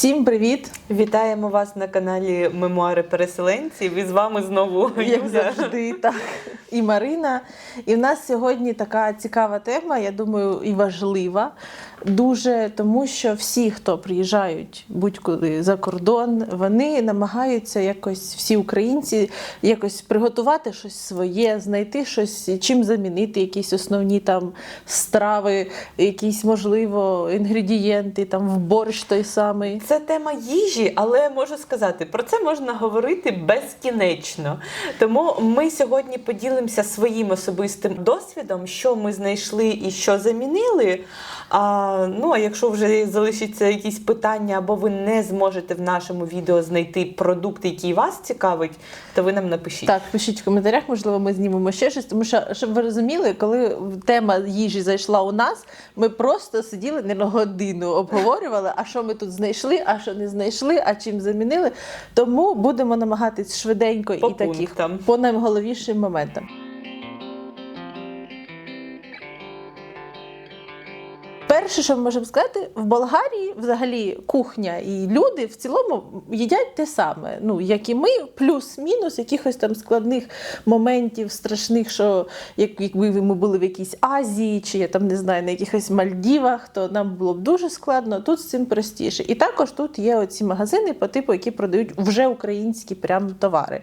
Всім привіт! Вітаємо вас на каналі Мемуари переселенців. І з вами знову Як завжди, так. І Марина. І в нас сьогодні така цікава тема, я думаю, і важлива. Дуже тому, що всі, хто приїжджають будь-куди за кордон, вони намагаються якось, всі українці, якось приготувати щось своє, знайти щось, чим замінити якісь основні там страви, якісь, можливо, інгредієнти, там в борщ той самий. Це тема їжі, але можу сказати, про це можна говорити безкінечно. Тому ми сьогодні поділимося своїм особистим досвідом, що ми знайшли і що замінили. А, ну а якщо вже залишиться якісь питання, або ви не зможете в нашому відео знайти продукт, який вас цікавить, то ви нам напишіть. Так, пишіть в коментарях, можливо, ми знімемо ще щось. Тому що, щоб ви розуміли, коли тема їжі зайшла у нас, ми просто сиділи не на годину, обговорювали, а що ми тут знайшли, а що не знайшли, а чим замінили. Тому будемо намагатись швиденько По і таких по найголовнішим моментам. Перше, що ми можемо сказати, в Болгарії взагалі кухня і люди в цілому їдять те саме, ну як і ми, плюс-мінус якихось там складних моментів, страшних, що як, якби ми були в якійсь Азії, чи я там не знаю, на якихось Мальдівах, то нам було б дуже складно. Тут з цим простіше. І також тут є оці магазини по типу, які продають вже українські прям товари.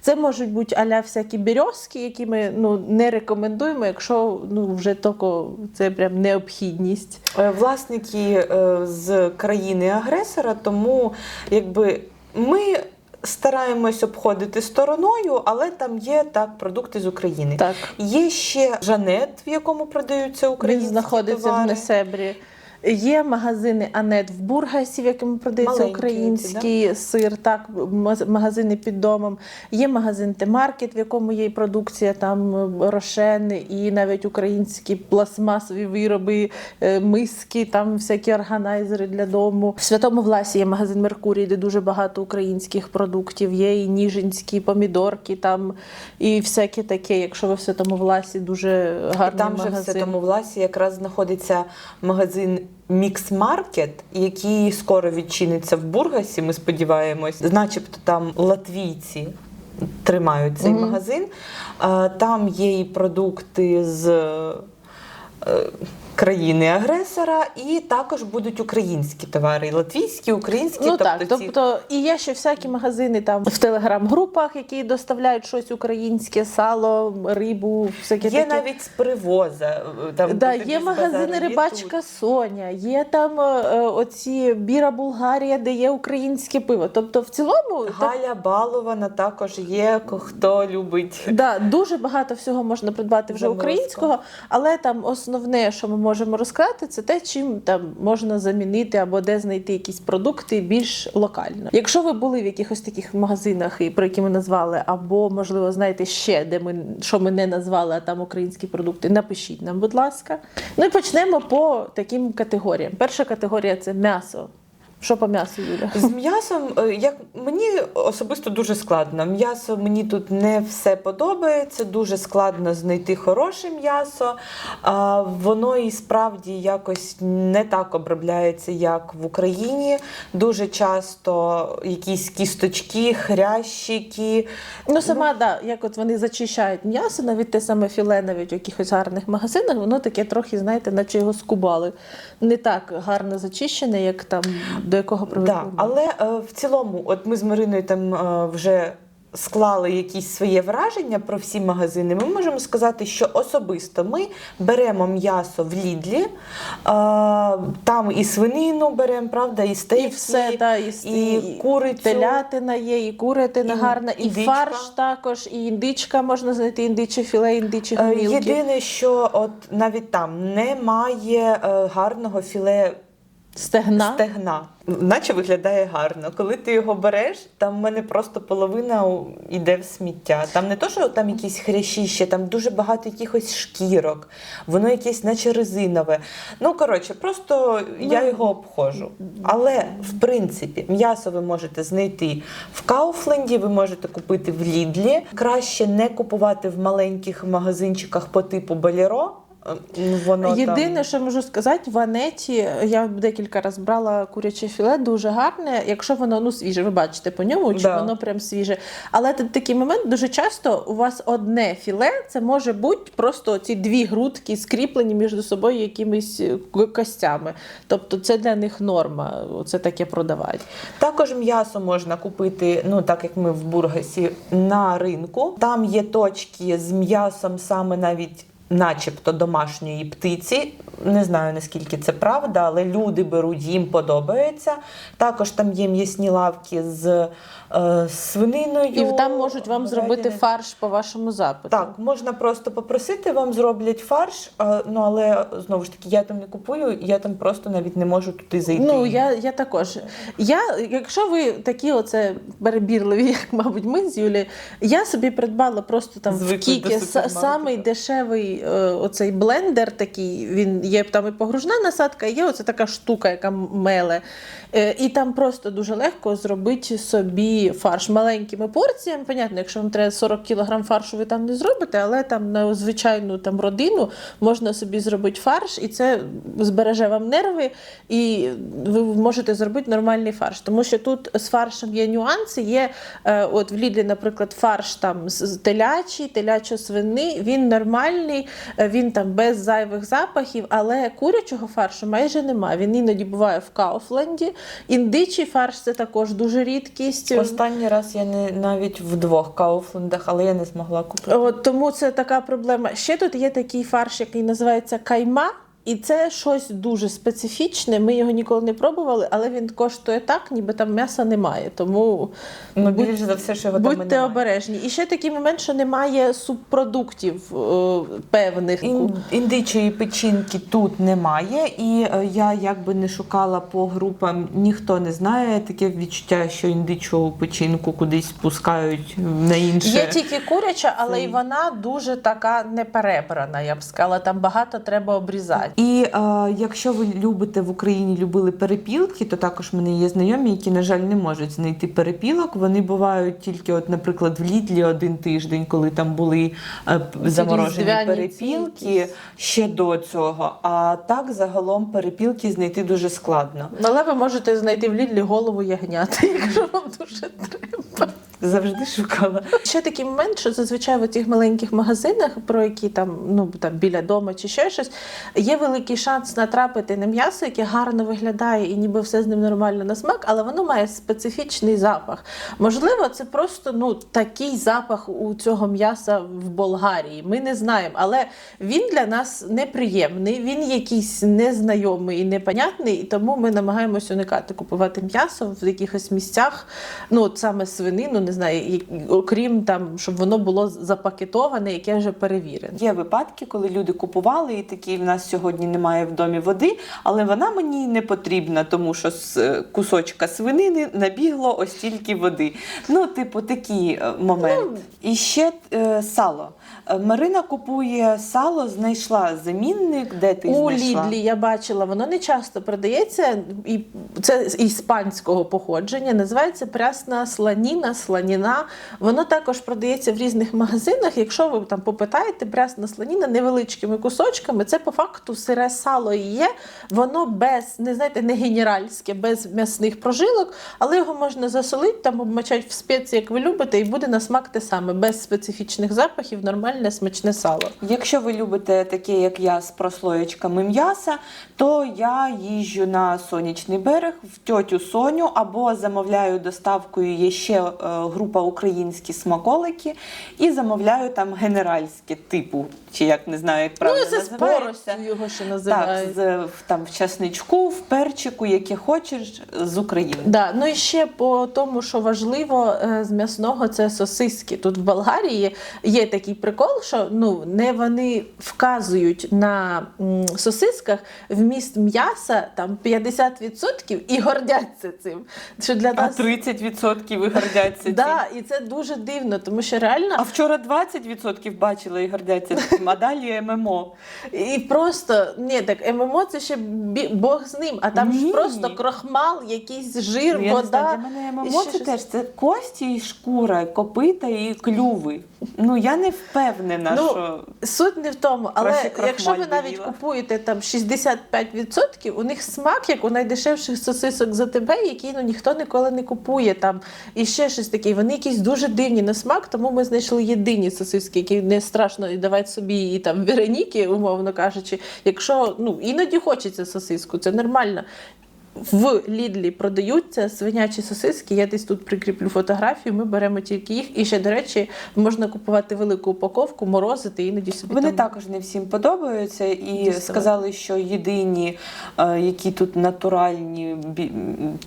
Це можуть бути аля всякі бірьозки, які ми ну не рекомендуємо, якщо ну вже тільки це прям необхідність. Е, власники е, з країни-агресора, тому якби ми стараємось обходити стороною, але там є так продукти з України. Так. Є ще Жанет, в якому продаються Він знаходиться товари. в Несебрі. Є магазини Анет в Бургасі, в якому продається Маленькі український сир, так, магазини під домом. Є магазин Т-Маркет, в якому є і продукція, там рошен, і навіть українські пластмасові вироби, е, миски, там всякі органайзери для дому. В Святому Власі є магазин Меркурій, де дуже багато українських продуктів. Є і ніжинські помідорки, там і всяке таке. Якщо ви в Святому Власі дуже І гарний там же в. Святому Власі якраз знаходиться магазин Мікс Маркет, який скоро відчиниться в Бургасі. Ми сподіваємось, начебто там латвійці тримають цей Мгм. магазин. Е, Там є і продукти з е, країни-агресора, і також будуть українські товари, і латвійські, українські. Ну так, ці- тобто і є ще всякі магазини там в телеграм-групах, які доставляють щось українське, сало, рибу, всяке Є таке. навіть з привоза. е, Там Да, є магазини Рибачка тут. Соня, є там е, е, оці Біра Булгарія, де є українське пиво. Тобто, в цілому так, Балована також є, хто любить. да, дуже багато всього можна придбати вже українського, але там основне, що ми можемо розказати, це те, чим там можна замінити або де знайти якісь продукти більш локально. Якщо ви були в якихось таких магазинах, про які ми назвали, або можливо знаєте ще, де ми що ми не назвали, а там українські продукти, напишіть нам, будь ласка. Ну і почнемо по таким категоріям. Перша категорія це м'ясо. Що по м'ясу, Юля? З м'ясом, е, як мені особисто дуже складно. М'ясо мені тут не все подобається. Дуже складно знайти хороше м'ясо. А, Воно і справді якось не так обробляється, як в Україні. Дуже часто якісь кісточки, хрящики. Ну, сама, да, як от вони зачищають м'ясо, навіть те саме філе, навіть в якихось гарних магазинах, воно таке трохи, знаєте, наче його скубали. Не так гарно зачищене, як там до якого привикли. Да, але е, в цілому, от ми з Мариною там е, вже склали якісь своє враження про всі магазини. Ми можемо сказати, що особисто ми беремо м'ясо в Лідлі, е, там і свинину беремо, правда, і стейки, І все, да, і, і курицю. телятина є, і курятина І гарна, і індичка. фарш також, і індичка можна знайти, індиче філе, індичі Е, гомілки. Єдине, що от навіть там немає е, гарного філе Стегна. Стегна. Наче виглядає гарно. Коли ти його береш, там в мене просто половина йде в сміття. Там не то, що там якісь хрящі, там дуже багато якихось шкірок, воно якесь, наче резинове. Ну, коротше, просто я його обходжу. Але в принципі, м'ясо ви можете знайти в Кауфленді, ви можете купити в Лідлі. Краще не купувати в маленьких магазинчиках по типу Баліро. Воно Єдине, там... що можу сказати, в Анеті я декілька разів брала куряче філе, дуже гарне, якщо воно ну свіже, ви бачите по ньому, чи Да. воно прям свіже. Але тут такий момент дуже часто у вас одне філе, це може бути просто ці дві грудки скріплені між собою якимись е, костями. Тобто це для них норма, це таке продавати. Також м'ясо можна купити, ну так як ми в Бургасі, на ринку. Там є точки з м'ясом саме навіть. Начебто домашньої птиці, не знаю наскільки це правда, але люди беруть, їм подобається. Також там є м'ясні лавки з е, свининою. І там можуть вам зробити фарш по вашому запиту. Так, можна просто попросити, вам зроблять фарш. а, Ну але знову ж таки, я там не купую, я там просто навіть не можу туди зайти. Ну, я, я також. Я, якщо ви такі оце перебірливі, як, мабуть, ми з Юлією, я собі придбала просто там в Звикли Кікі до самий дешевий е, оцей блендер такий, він є там і погружна насадка, і є оце така штука, яка меле. Е, і там просто дуже легко зробити собі фарш маленькими порціями. Понятно, якщо вам треба 40 кг фаршу, ви там не зробите, але там на звичайну там родину можна собі зробити фарш, і це збереже вам нерви, і ви можете зробити нормальний фарш. Тому що тут з фаршем є нюанси. Є е, от в Лідлі, наприклад, фарш там з телячий, телячо-свини, він нормальний, е, він там без зайвих запахів, але курячого фаршу майже немає. Він іноді буває в Кауфленді. Індичий фарш це також дуже рідкість. Останній раз я не навіть в двох кауфлендах, але я не змогла купити. От, тому це така проблема. Ще тут є такий фарш, який називається кайма. І це щось дуже специфічне. Ми його ніколи не пробували, але він коштує так, ніби там м'яса немає. Тому Ну, будь- більше за все, що його будьте немає. обережні. І ще такий момент, що немає субпродуктів е, певних. Ін- Індичої печінки тут немає, і е, я якби не шукала по групам, ніхто не знає. Таке відчуття, що індичу печінку кудись спускають на інше. Є тільки куряча, але Це- і вона дуже така неперебрана, я б сказала. Там багато треба обрізати. І е, якщо ви любите в Україні любили перепілки, то також в мене є знайомі, які, на жаль, не можуть знайти перепілок. Вони бувають тільки, от, наприклад, в Лідлі один тиждень, коли там були е, заморожені різдвяні перепілки ще до цього. А так загалом перепілки знайти дуже складно. Але ви можете знайти в Лідлі голову ягняти, якщо вам дуже треба. Завжди шукала. Ще такий момент, що зазвичай в цих маленьких магазинах, про які там ну там біля дому чи ще щось, є великий шанс натрапити на м'ясо, яке гарно виглядає і ніби все з ним нормально на смак, але воно має специфічний запах. Можливо, це просто ну такий запах у цього м'яса в Болгарії. Ми не знаємо, але він для нас неприємний, він якийсь незнайомий і непонятний, і тому ми намагаємось уникати купувати м'ясо в якихось місцях, ну от саме свинину, не знаю, окрім там, щоб воно було запакетоване, яке вже перевірене. Є випадки, коли люди купували і такі в нас сьогодні немає в домі води, але вона мені не потрібна, тому що з е, кусочка свинини набігло ось тільки води. Ну, типу, такі моменти. Ну, І ще е, сало. Е, Марина купує сало, знайшла замінник, де ти У знайшла? Лідлі я бачила, воно не часто продається, і це з іспанського походження. Називається прясна сланіна, сланіна. Воно також продається в різних магазинах. Якщо ви там попитаєте, прясна сланіна невеличкими кусочками, це по факту сире сало і є. Воно без, не знаєте, не генеральське, без м'ясних прожилок, але його можна засолити, там обмочати в спеції, як ви любите, і буде на смак те саме, без специфічних запахів, нормальне смачне сало. Якщо ви любите таке, як я, з прослоєчками м'яса, то я їжджу на сонячний берег в тьотю Соню або замовляю доставкою. Є ще е, група українські смаколики, і замовляю там генеральське типу, чи як не знаю, як правильно ну, це називається. його ще Так, з, в- там в часничку, в перчику, яке хочеш, з України. Да, ну і ще по тому, що важливо е, з м'ясного, це сосиски. Тут в Болгарії є такий прикол, що ну не вони вказують на м, сосисках вміст м'яса там 50% і гордяться цим. Що для А нас 30% і гордяться. Да, і це дуже дивно, тому що реально А вчора 20% бачили і гордяться цим, а далі ММО. І просто ні, так ММО це ще бі- Бог з ним, а там Ні. ж просто крохмал, якийсь жир, Ну, я не знаю, вода. для мене і ММО ще це щось. теж це кості і шкура, копита і клюви. Ну я не впевнена, Ну, що Суть не в тому, але якщо ви навіть їла. купуєте там 65%, у них смак, як у найдешевших сосисок за тебе, який ну ніхто ніколи не купує там. І ще щось таке. Вони якісь дуже дивні на смак, тому ми знайшли єдині сосиски, які не страшно і давати собі і там Вероніки, умовно кажучи. Якщо ну іноді хочеться сосиску, це нормально. В Лідлі продаються свинячі сосиски. Я десь тут прикріплю фотографію. Ми беремо тільки їх. І ще, до речі, можна купувати велику упаковку, морозити іноді собі вони там також не всім подобаються і Діставати. сказали, що єдині, е, які тут натуральні,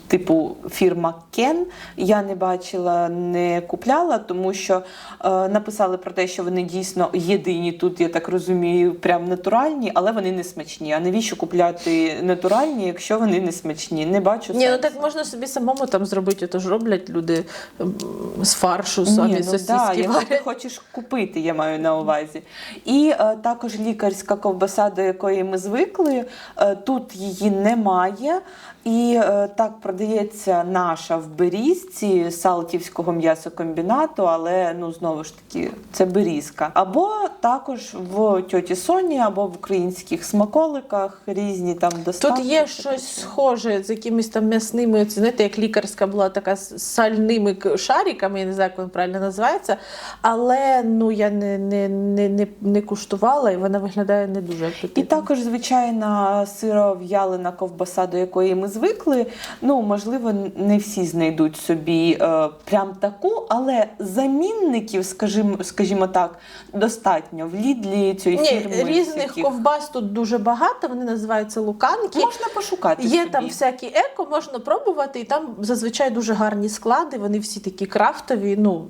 типу фірма Кен, я не бачила, не купляла, тому що е, написали про те, що вони дійсно єдині тут, я так розумію, прям натуральні, але вони не смачні. А навіщо купляти натуральні, якщо вони не смачні? Не бачу Ні, ну сенсу. так можна собі самому там зробити, то ж роблять люди м, з фаршу самі ну, сосиски. да, якщо ти варять. хочеш купити, я маю на увазі. І е, також лікарська ковбаса, до якої ми звикли, е, тут її немає. І е, так продається наша в Берізці Салтівського м'ясокомбінату, але ну знову ж таки це берізка. Або також в тьоті Соні, або в українських смаколиках різні там доставки. Тут є щось схоже з якимись там м'ясними, знаєте, як лікарська була така з сальними шариками, я не знаю, як він правильно називається. Але ну я не, не, не, не, не куштувала, і вона виглядає не дуже апетитно. І також звичайна сиров'ялина ковбаса, до якої ми звикли. Ну можливо, не всі знайдуть собі е, прям таку, але замінників, скажімо, скажімо так, достатньо в лідлі цієї Ні, фірми. різних всяких. ковбас тут дуже багато, вони називаються луканки. можна пошукати. Є собі. там всякі еко, можна пробувати, і там зазвичай дуже гарні склади, вони всі такі крафтові, ну,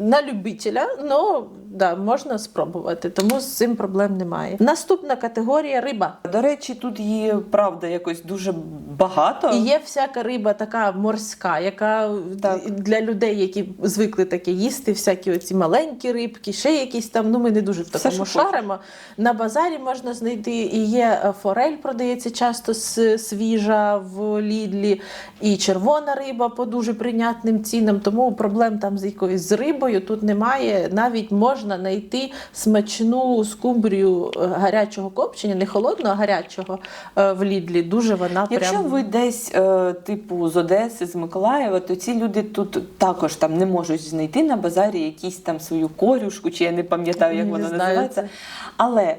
на любителя, ну да, можна спробувати, тому з цим проблем немає. Наступна категорія риба. До речі, тут її правда якось дуже багато. І є всяка риба така морська, яка Так. для людей, які звикли таке їсти, всякі оці маленькі рибки, ще якісь там. Ну ми не дуже в Все, такому хочеш. шаримо. На базарі можна знайти. І є е, форель, продається часто свіжа в Лідлі, і червона риба по дуже прийнятним цінам. Тому проблем там з якоюсь з рибою тут немає. Навіть можна знайти смачну скумбрію е, гарячого копчення, не холодного, а гарячого е, в Лідлі. Дуже вона Якщо прям... ви десь е, типу з Одеси, з Миколаєва, то ці люди тут також там не можуть знайти на базарі якісь там свою корюшку, чи я не пам'ятаю, як знаю називається. Але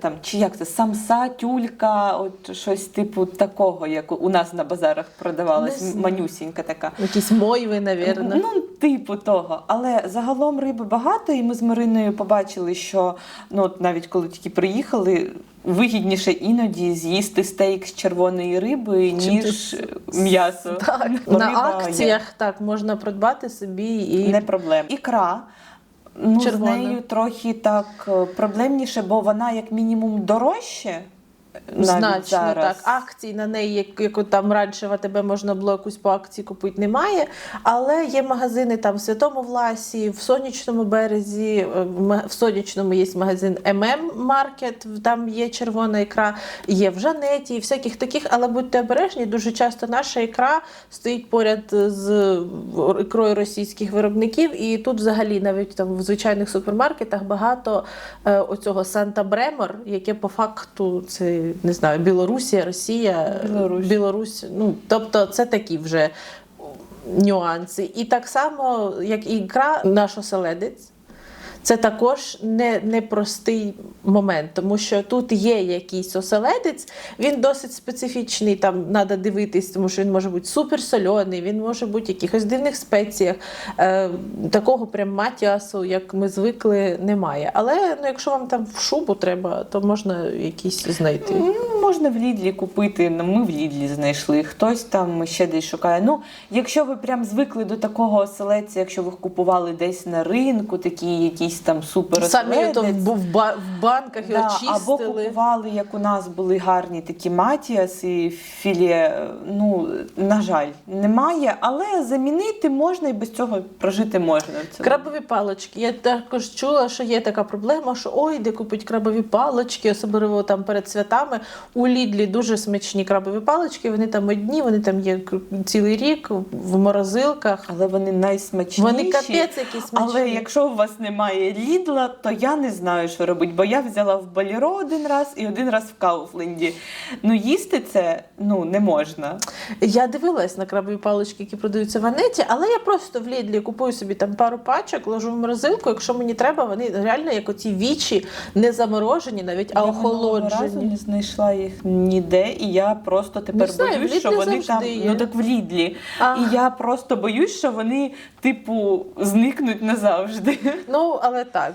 там чи як це самса, тюлька, от щось типу такого, як у нас на базарах продавалось, Не манюсінька така. Якісь мойви, навірно. Ну, типу того. Але загалом риби багато, і ми з Мариною побачили, що ну, от навіть коли тільки приїхали, вигідніше іноді з'їсти стейк з червоної риби, Чим ніж ти- м'ясо. Так, на риба акціях так можна придбати собі і. Не проблема. Ікра. Ну, Червона. з нею трохи так е, проблемніше, бо вона як мінімум дорожче. Навіть значно зараз. так. Акцій на неї, як, як там раніше в АТБ можна було якусь по акції купити, немає. Але є магазини там в Святому Власі, в Сонячному березі, е, в Сонячному є магазин ММ Маркет, там є червона ікра, є в Жанеті, і всяких таких, але будьте обережні, дуже часто наша ікра стоїть поряд з ікрою російських виробників, і тут взагалі навіть там в звичайних супермаркетах багато е, оцього Санта Бремор, яке по факту це не знаю, Білорусія, Росія, Білорусь. Білорусь. Ну тобто це такі вже нюанси. І так само, як і ікра, наш оселедець. Це також не, непростий момент, тому що тут є якийсь оселедець, він досить специфічний, там треба дивитись, тому що він може бути суперсольоний, він може бути в якихось дивних спеціях. Е, такого прям матіасу, як ми звикли, немає. Але ну, якщо вам там в шубу треба, то можна якийсь знайти. Ну, можна в Лідлі купити. Ну, ми в Лідлі знайшли. Хтось там ще десь шукає. Ну, якщо ви прям звикли до такого оселедця, якщо ви купували десь на ринку, такі якісь там супер Самі то в, в, ба- в банках його Да, або чистили. купували, як у нас були гарні такі матіас і філе. Ну, на жаль, немає, але замінити можна і без цього прожити можна. Крабові палички. Я також чула, що є така проблема, що ой, де купить крабові палички, особливо там перед святами. У Лідлі дуже смачні крабові палички. Вони там одні, вони там є цілий рік в морозилках. Але вони найсмачніші. Вони капець які смачні. Але якщо у вас немає лідла, то я не знаю, що робити, бо я взяла в Баліро один раз і один раз в Кауфленді. Ну, їсти це ну не можна. Я дивилась на крабові палички, які продаються в Анеті, але я просто в Лідлі купую собі там пару пачок, ложу в морозилку. Якщо мені треба, вони реально як оці вічі не заморожені, навіть а я минулого разу не знайшла їх ніде, і я просто тепер Не знаю, боюсь, що вони там є. ну так в Лідлі. А. І я просто боюсь, що вони, типу, зникнуть назавжди. Ну але так,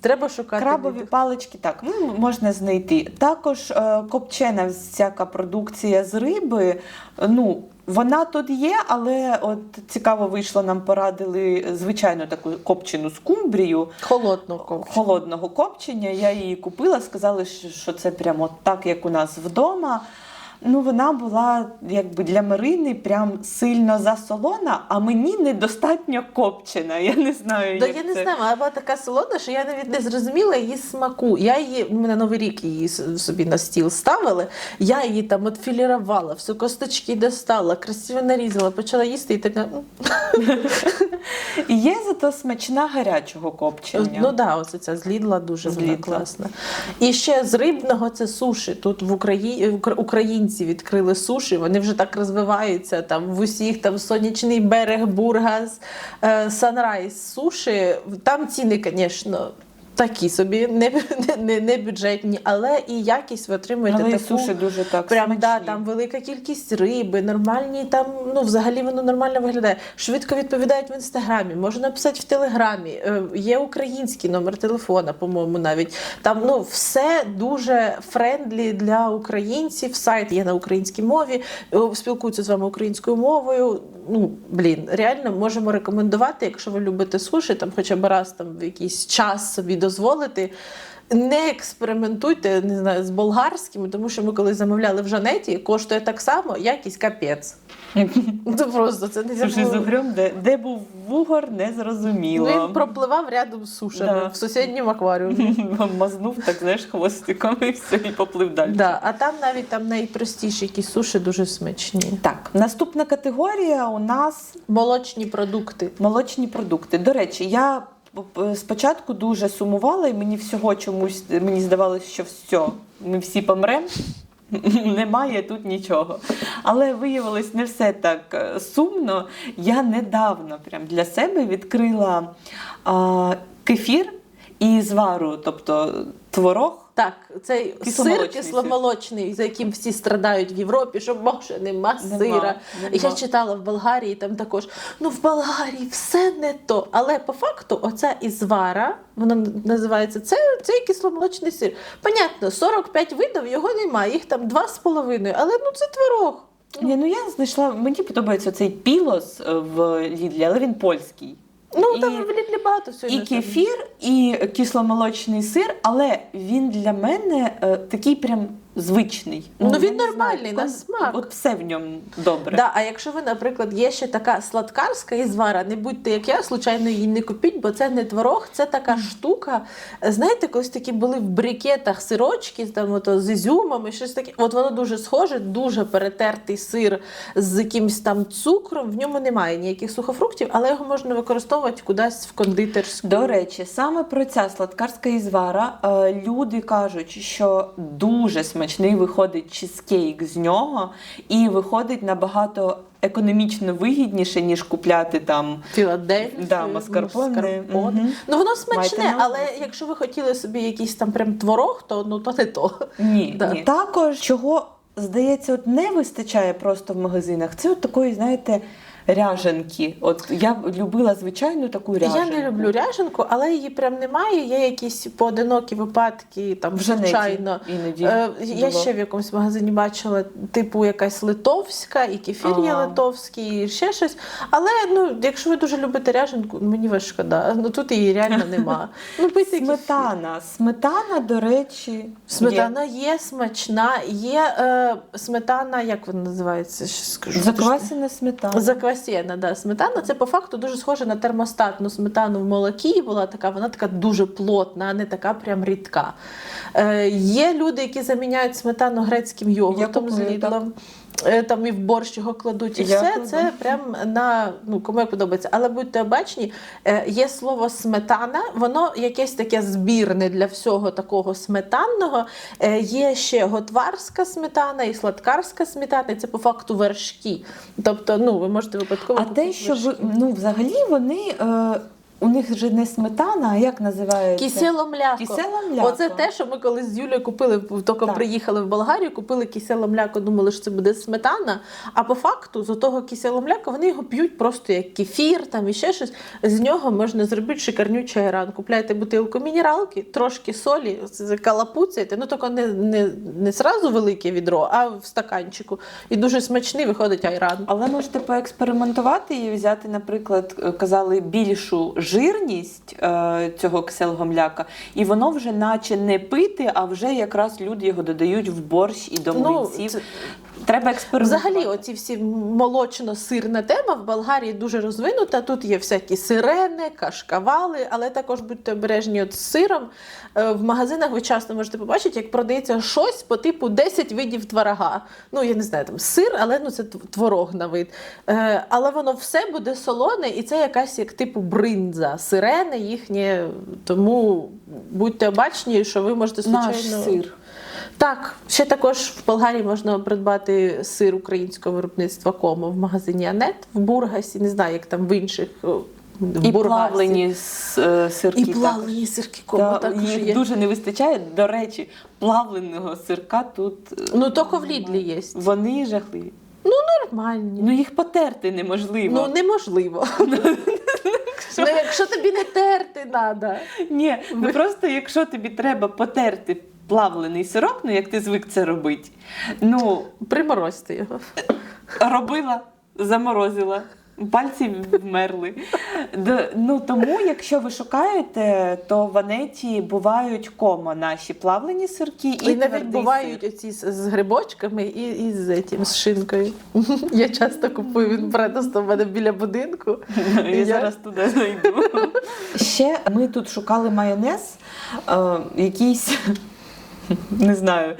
треба шукати. Крабові палички так ну, можна знайти. Також е, копчена всяка продукція з риби. Ну, вона тут є, але от цікаво вийшло, нам порадили звичайну таку копчену скумбрію Холодну ковчу. холодного копчення. Я її купила, сказали, що це прямо так, як у нас вдома. Ну, вона була якби для Марини прям сильно засолона, а мені недостатньо копчена. Я не знаю, Да, як я не це. знаю, вона була така солодна, що я навіть не зрозуміла її смаку. Я її ми на новий рік її с- собі на стіл ставили. Я її там от філірувала, всю косточки достала, красиво нарізала, почала їсти і така. «М». Є зато смачна гарячого копчення. Ну да, оце ця з Лідла дуже З вона Лідла. класна. І ще з рибного це суші. Тут в Україні українці відкрили суші. Вони вже так розвиваються. Там в усіх там сонячний берег, бургас, е, санрайз, суші. Там ціни, звісно. Такі собі не, не, не, бюджетні, але і якість ви отримуєте Але таку. суші дуже так Прям смачні. да, там велика кількість риби, нормальні там, ну взагалі воно нормально виглядає. Швидко відповідають в інстаграмі, можна написати в телеграмі. Е, Є український номер телефона, по-моєму, навіть там ну все дуже френдлі для українців. Сайт є на українській мові, е, спілкуються з вами українською мовою. Ну блін, реально можемо рекомендувати, якщо ви любите суші, там хоча б раз там в якийсь час собі дозволити. Не експериментуйте не знаю, з болгарськими, тому що ми коли замовляли в Жанеті, коштує так само, якийсь капець. Ну просто це не Суші з угрем, де, де був вугор, не зрозуміло. Він пропливав рядом з сушами Да. в сусідньому акваріумі. Мазнув так, знаєш, хвостиком і все, і поплив далі. да, а там навіть там найпростіші якісь суші дуже смачні. Так, наступна категорія у нас Молочні продукти. молочні продукти. До речі, я спочатку дуже сумувала, і мені всього чомусь мені здавалося, що все, ми всі помремо. Немає тут нічого. Але виявилось не все так е, сумно. Я недавно прям для себе відкрила а, кефір і звару, тобто творог. Так, цей сир Кисломолочний сир. за яким всі страдають в Європі, що може нема, Нема, сира. нема. І Я читала в Болгарії, там також ну в Болгарії все не то. Але по факту, оця ізвара, вона називається це, цей кисломолочний сир. Понятно, 45 видів його немає, їх там два з половиною, але ну це творог. Ні, ну я знайшла, мені подобається цей пілос е, в Лідлі, але він польський. Ну І- там в для багато всього. І кефір, і кисломолочний сир, але він для мене е, такий прям звичний. Ну, він я не нормальний, на смак. От все в ньому добре. Да, а якщо ви, наприклад, є ще така сладкарська ізвара, не будьте як я, случайно її не купіть, бо це не творог, це така штука. Знаєте, колись такі були в брикетах сирочки там ото, з ізюмами, щось таке. От воно дуже схоже, дуже перетертий сир з якимось там цукром. В ньому немає ніяких сухофруктів, але його можна використовувати кудись в кондитерську. До речі, саме про ця сладкарська ізвара е, люди кажуть, що дуже смачний виходить чизкейк з нього, і виходить набагато економічно вигідніше, ніж купляти там. Філадельфію, Да, маскарпоне. маскарпоне. Мгм. Ну воно смачне, але якщо ви хотіли собі якийсь там прям творог, то ну то не то. Ні, Да. ні. Також чого здається, от не вистачає просто в магазинах. Це от такої, знаєте, ряженки. От я любила звичайну таку ряженку. Я не люблю ряженку, але її прям немає. Є якісь поодинокі випадки, там В Женеті звичайно. іноді Е, я ще в якомусь магазині бачила, типу, якась литовська, і кефір є литовський, і ще щось. Але ну, якщо ви дуже любите ряженку, мені вас шкода. Ну тут її реально нема. Ну, пийте кефір. Сметана. Сметана, до речі, є. Сметана є смачна, є е, сметана, як вона називається? Щас скажу. Заквасена сметана. Заквасєна, да. Сметана це по факту дуже схоже на термостатну сметану в молокі. Була така, вона така дуже плотна, а не така прям рідка. Е, є люди, які заміняють сметану грецьким йогуртом з лідлом. Е, Там і в борщ його кладуть, і Я все це прям на ну кому як подобається. Але будьте обачні, е, є слово сметана, воно якесь таке збірне для всього такого сметанного. Е, Є ще готварська сметана і сладкарська сметана, і це по факту вершки. Тобто, ну ви можете випадково. А те, що ви ну взагалі вони е, у них же не сметана, а як називається? Кисело мляко. Кисело мляко. Оце те, що ми колись з Юлією купили, тільки Так. приїхали в Болгарію, купили кисело мляко, думали, що це буде сметана. А по факту з того кисело мляка вони його п'ють просто як кефір, там і ще щось. З нього можна зробити шикарнючий айран. Купляєте бутилку мінералки, трошки солі, калапуцяєте, ну тільки не, не, не сразу велике відро, а в стаканчику. І дуже смачний виходить айран. Але можете поекспериментувати і взяти, наприклад, казали більшу жирність е, цього кселгомляка, і воно вже наче не пити, а вже якраз люди його додають в борщ і до млинців. Ну, це- Треба експериментувати. Взагалі, оці всі молочно-сирна тема в Болгарії дуже розвинута. Тут є всякі сирени, кашкавали, але також будьте обережні от з сиром. Е, В магазинах ви часто можете побачити, як продається щось по типу 10 видів творога. Ну, я не знаю, там сир, але ну це творог на вид. Е, Але воно все буде солоне, і це якась як типу бринза, сирене їхнє. Тому будьте обачні, що ви можете случайно. Наш сир. Так, ще також в Болгарії можна придбати сир українського виробництва Комо в магазині Анет в Бургасі. Не знаю, як там в інших в І Бургасі. плавлені е, сирки. і плавлені сирки Комо Та, також їх є. дуже не вистачає. До речі, плавленого сирка тут е, Ну тільки в Лідлі є. вони жахливі. Ну Нормальні. Ну їх потерти неможливо. Ну неможливо. Ну, якщо тобі не терти треба. Ні, ну просто якщо тобі треба потерти плавлений сирок, ну як ти звик це робити, ну Приморозьте його. робила, заморозила. Пальці вмерли. Ну тому, якщо ви шукаєте, то в Анеті бувають комо наші плавлені сирки і, І, навіть бувають оці з, з грибочками і, і з, этим, з шинкою. Я часто купую він просто в мене біля будинку. сир. Я Я- зараз туди зайду. Ще ми тут шукали майонез, е, якийсь. Не знаю,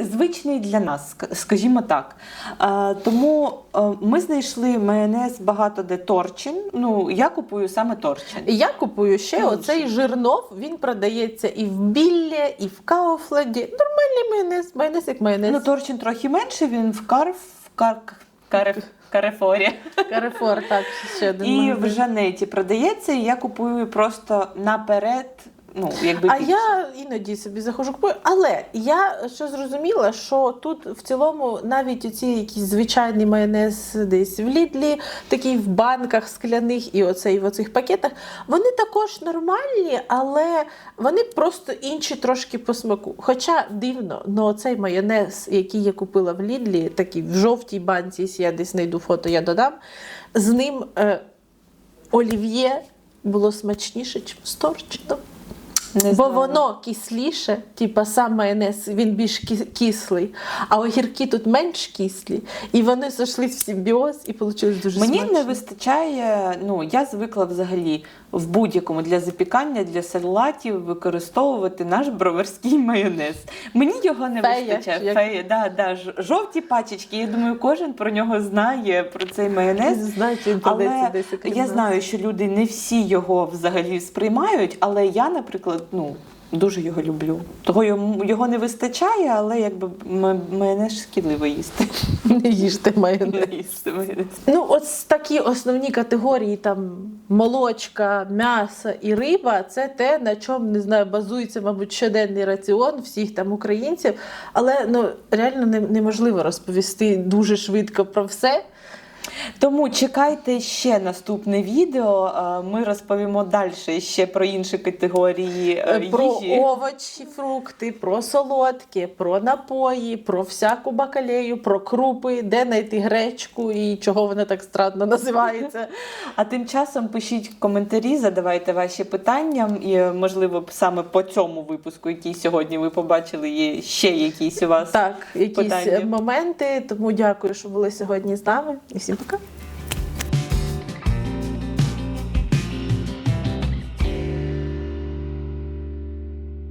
звичний для нас, скажімо так. Тому е, ми знайшли майонез багато де торчин. Ну, я купую саме торчин. Я купую ще Інший. оцей жирнов. Він продається і в Біллі, і в Кауфленді. Нормальний майонез, майонез як майонез. Ну, торчин трохи менше, він в Карф, в Кар, Кареф, Карефорі. Карефор, так, ще один І в. Жанеті продається, і я купую просто наперед. Ну, якби А більше. я іноді собі захожу купую. Але я що зрозуміла, що тут в цілому навіть ці якісь звичайний майонез десь в Лідлі, такий в банках скляних і оцей в оцих пакетах, вони також нормальні, але вони просто інші трошки по смаку. Хоча дивно, но оцей майонез, який я купила в Лідлі, такий в жовтій банці, якщо я десь знайду фото, я додам. З ним е, олів'є було смачніше, ніж з торчином. Не Бо знаю. воно кисліше, типа сам майонез, він більш кислий, а огірки тут менш кислі. І вони зайшли в симбіоз і вийшло дуже Мені смачно. не вистачає. Ну я звикла взагалі в будь-якому для запікання, для салатів використовувати наш броварський майонез. Мені його не Фея, вистачає. як- Фея, да, да, ж- жовті пачечки. Я думаю, кожен про нього знає про цей майонез. Чи Але десь я знаю, що люди не всі його взагалі сприймають, але я, наприклад, ну. Дуже його люблю. Того йому- його не вистачає, але якби майонез шкідливо їсти. Не їжте Не майонез. їсти майонез. Ну, ось такі основні категорії: там молочка, м'ясо і риба це те, на чому не знаю, базується, мабуть, щоденний раціон всіх там українців. Але ну реально неможливо розповісти дуже швидко про все. Тому чекайте ще наступне відео. е, Ми розповімо далі ще про інші категорії е, Е, Про їжі. овочі, фрукти, про солодкі, про напої, про всяку бакалею, про крупи, де знайти гречку і чого вона так странно називається. А тим часом пишіть коментарі, задавайте ваші питання, і можливо саме по цьому випуску, який сьогодні ви побачили, є ще якісь у вас. Так, якісь Питання. моменти. Тому дякую, що були сьогодні з нами. І всім пока.